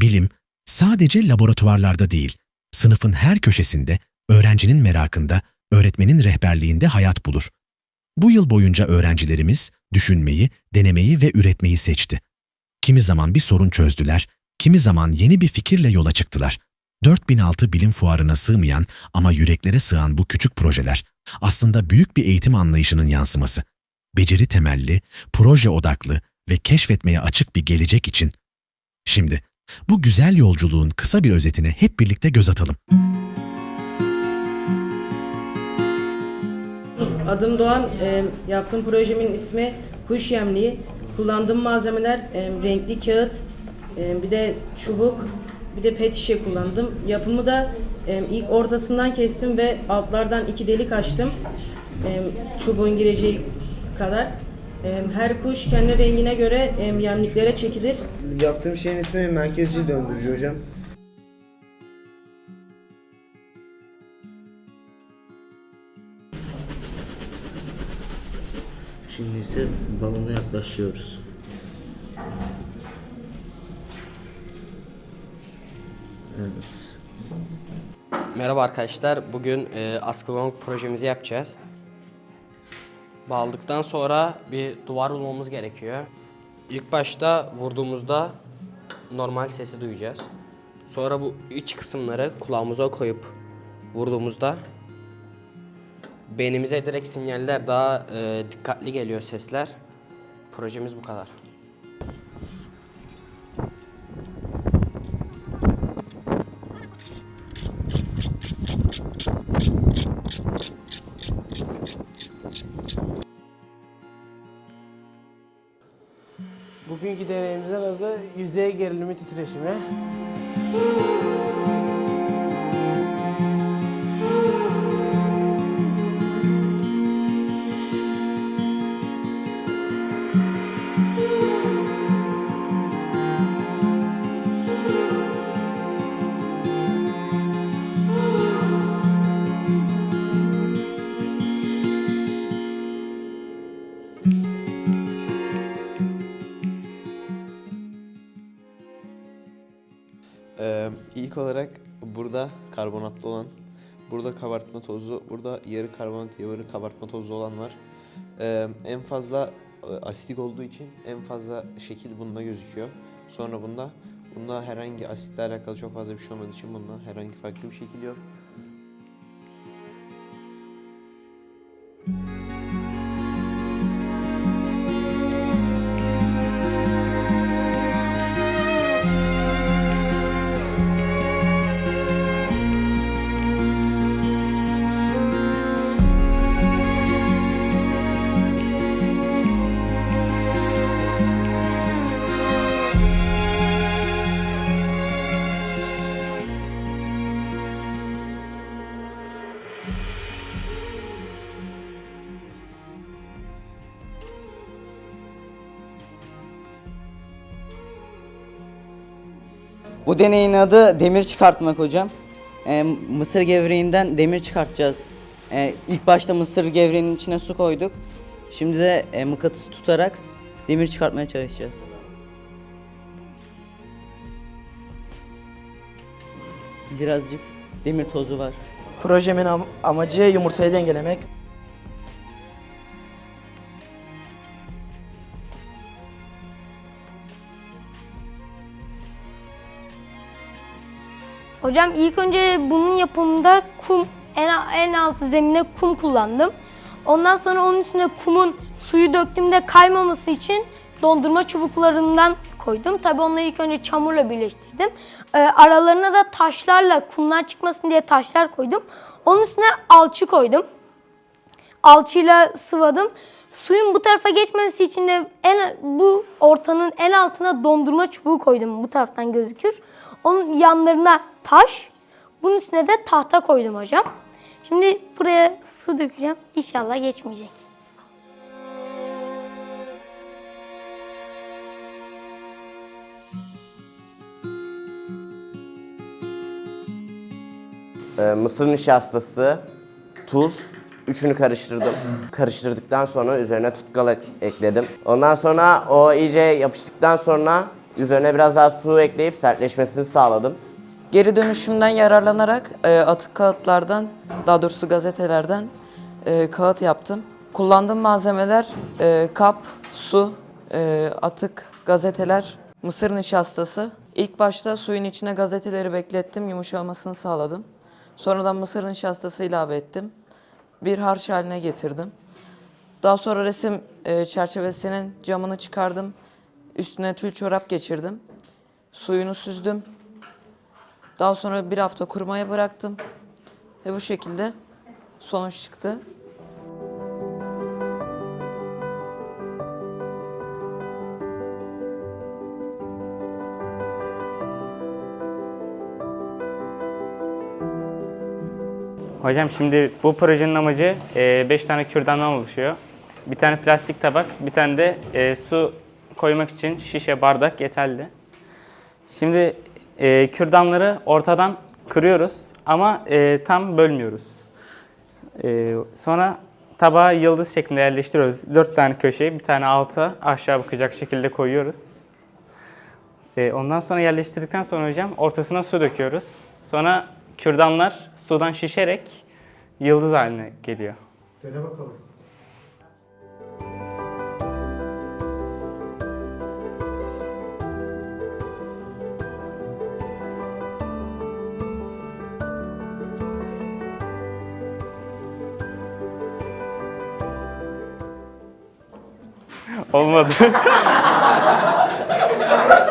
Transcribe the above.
Bilim sadece laboratuvarlarda değil, sınıfın her köşesinde, öğrencinin merakında, öğretmenin rehberliğinde hayat bulur. Bu yıl boyunca öğrencilerimiz düşünmeyi, denemeyi ve üretmeyi seçti. Kimi zaman bir sorun çözdüler, kimi zaman yeni bir fikirle yola çıktılar. 4006 bilim fuarına sığmayan ama yüreklere sığan bu küçük projeler aslında büyük bir eğitim anlayışının yansıması. Beceri temelli, proje odaklı ve keşfetmeye açık bir gelecek için. Şimdi bu güzel yolculuğun kısa bir özetine hep birlikte göz atalım. Adım Doğan. E, yaptığım projemin ismi kuş yemliği. Kullandığım malzemeler e, renkli kağıt, e, bir de çubuk, bir de pet şişe kullandım. Yapımı da e, ilk ortasından kestim ve altlardan iki delik açtım. E, çubuğun gireceği kadar. Her kuş kendi rengine göre yemliklere çekilir. Yaptığım şeyin ismi merkezci döndürücü hocam. Şimdi ise balona yaklaşıyoruz. Evet. Merhaba arkadaşlar. Bugün e, askı balon projemizi yapacağız. Bağladıktan sonra bir duvar bulmamız gerekiyor. İlk başta vurduğumuzda normal sesi duyacağız. Sonra bu iç kısımları kulağımıza koyup vurduğumuzda beynimize direkt sinyaller daha e, dikkatli geliyor sesler. Projemiz bu kadar. Bugünkü deneyimizin adı yüzey gerilimi titreşimi. Ee, ilk olarak burada karbonatlı olan, burada kabartma tozu, burada yarı karbonat, yarı kabartma tozu olan var. Ee, en fazla e, asitik olduğu için en fazla şekil bunda gözüküyor. Sonra bunda, bunda herhangi asitle alakalı çok fazla bir şey olmadığı için bunda herhangi farklı bir şekil yok. Bu deneyin adı demir çıkartmak hocam. Ee, mısır gevreğinden demir çıkartacağız. Ee, ilk başta mısır gevreğinin içine su koyduk. Şimdi de e, mıknatıs tutarak demir çıkartmaya çalışacağız. Birazcık demir tozu var. Projemin am- amacı yumurtayı dengelemek. Hocam ilk önce bunun yapımında kum, en, en altı zemine kum kullandım. Ondan sonra onun üstüne kumun suyu döktüğümde kaymaması için dondurma çubuklarından koydum. Tabii onları ilk önce çamurla birleştirdim. Ee, aralarına da taşlarla kumlar çıkmasın diye taşlar koydum. Onun üstüne alçı koydum. Alçıyla sıvadım. Suyun bu tarafa geçmemesi için de en bu ortanın en altına dondurma çubuğu koydum. Bu taraftan gözükür. Onun yanlarına taş, bunun üstüne de tahta koydum hocam. Şimdi buraya su dökeceğim. İnşallah geçmeyecek. Ee, mısır nişastası, tuz, üçünü karıştırdım. Karıştırdıktan sonra üzerine tutkal ek- ekledim. Ondan sonra o iyice yapıştıktan sonra Üzerine biraz daha su ekleyip sertleşmesini sağladım. Geri dönüşümden yararlanarak e, atık kağıtlardan, daha doğrusu gazetelerden e, kağıt yaptım. Kullandığım malzemeler e, kap, su, e, atık, gazeteler, mısır nişastası. İlk başta suyun içine gazeteleri beklettim, yumuşamasını sağladım. Sonradan mısır nişastası ilave ettim. Bir harç haline getirdim. Daha sonra resim e, çerçevesinin camını çıkardım. Üstüne tül çorap geçirdim. Suyunu süzdüm. Daha sonra bir hafta kurumaya bıraktım. Ve bu şekilde sonuç çıktı. Hocam şimdi bu projenin amacı 5 tane kürdandan oluşuyor. Bir tane plastik tabak, bir tane de e, su koymak için şişe, bardak yeterli. Şimdi e, kürdanları ortadan kırıyoruz ama e, tam bölmüyoruz. E, sonra tabağa yıldız şeklinde yerleştiriyoruz. 4 tane köşeyi, bir tane alta aşağı bakacak şekilde koyuyoruz. E, ondan sonra yerleştirdikten sonra hocam ortasına su döküyoruz. Sonra kürdanlar sudan şişerek yıldız haline geliyor. Olmadı.